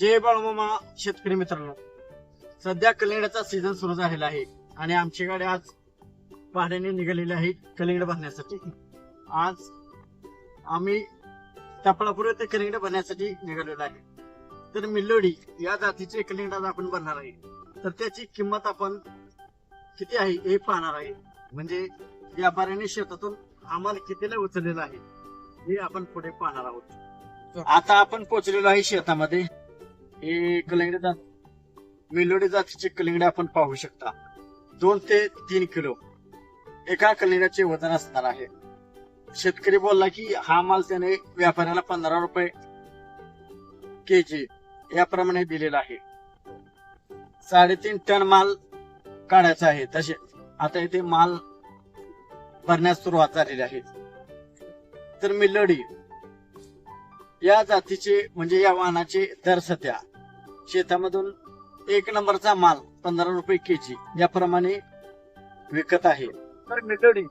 जय बाळमामा शेतकरी मित्रांनो. सध्या कलिंगडाचा सीझन सुरू झालेला आहे आणि आमची गाडी आज भाड्याने निघालेली आहे कलिंगड भरण्यासाठी आज आम्ही टपळापूर ते कलिंगड भरण्यासाठी निघालेलो आहे. तर मिल्लोडी या जातीचे कलिंगड आज आपण भरणार आहे. तर त्याची किंमत आपण किती आहे हे पाहणार आहे. म्हणजे व्यापाऱ्याने शेतातून आम्हाला कितीला उचललेलं आहे हे आपण पुढे पाहणार आहोत. आता आपण पोहोचलेलो आहे शेतामध्ये. हे कलिंगडे जात मिलोडी जातीचे कलिंगडे आपण पाहू शकता. दोन ते तीन किलो. एका कलिंगडाचे वजन असणार आहे. शेतकरी बोलला की हा माल त्याने व्यापाऱ्याला पंधरा रुपये के जी याप्रमाणे दिलेला आहे. साडेतीन टन माल काढायचा आहे. तसे आता इथे माल भरण्यास सुरुवात झालेली आहे. तर मिलडी या जातीचे म्हणजे या वाहनाचे दर सध्या शेतामधून एक नंबरचा माल पंधरा रुपये केजी याप्रमाणे विकत आहे. तर मिटोडी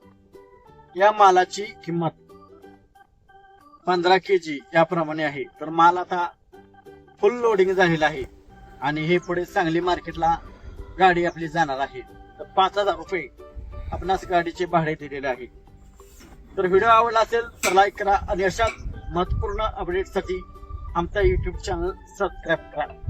या मालाची किंमत पंधरा केजी याप्रमाणे आहे. तर माल आता फुल लोडिंग झालेला आहे. आणि हे पुढे सांगली मार्केटला गाडी आपली जाणार आहे. तर पाच हजार रुपये आपणास गाडीचे भाडे दिलेले आहे. तर व्हिडिओ आवडला असेल तर लाईक करा आणि अशाच महत्त्वपूर्ण अपडेटसाठी आमचा युट्यूब चॅनल सबस्क्राईब करा.